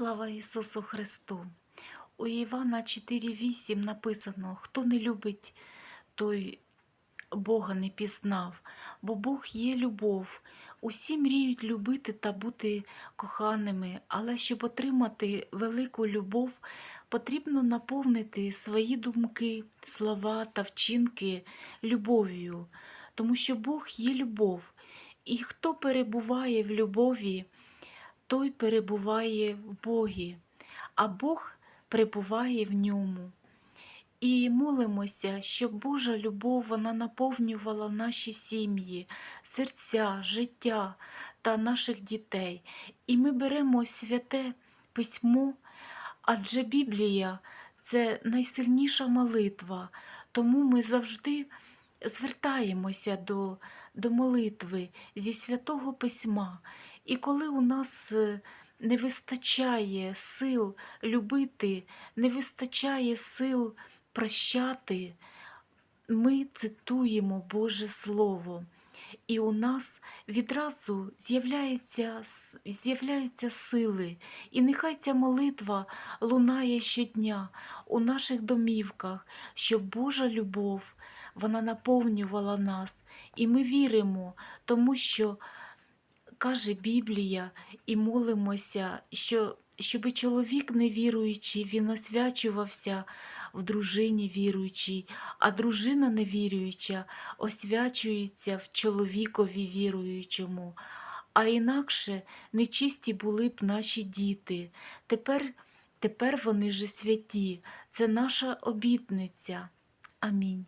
Слава Ісусу Христу! У Івана 4,8 написано: хто не любить, той Бога не пізнав, бо Бог є любов. Усі мріють любити та бути коханими, але щоб отримати велику любов, потрібно наповнити свої думки, слова та вчинки любов'ю, тому що Бог є любов, і хто перебуває в любові, той перебуває в Богі, а Бог перебуває в ньому. І молимося, щоб Божа любов вона наповнювала наші сім'ї, серця, життя та наших дітей. І ми беремо святе письмо, адже Біблія це найсильніша молитва, тому ми завжди звертаємося до, до молитви зі святого письма. І коли у нас е, не вистачає сил любити, не вистачає сил прощати, ми цитуємо Боже Слово. І у нас відразу з'являється, з'являються сили, і нехай ця молитва лунає щодня у наших домівках, щоб Божа любов вона наповнювала нас. І ми віримо, тому що каже Біблія, і молимося, що щоб чоловік невіруючий, він освячувався в дружині віруючій, а дружина невіруюча освячується в чоловікові віруючому. А інакше нечисті були б наші діти. Тепер, тепер вони же святі. Це наша обітниця. Амінь.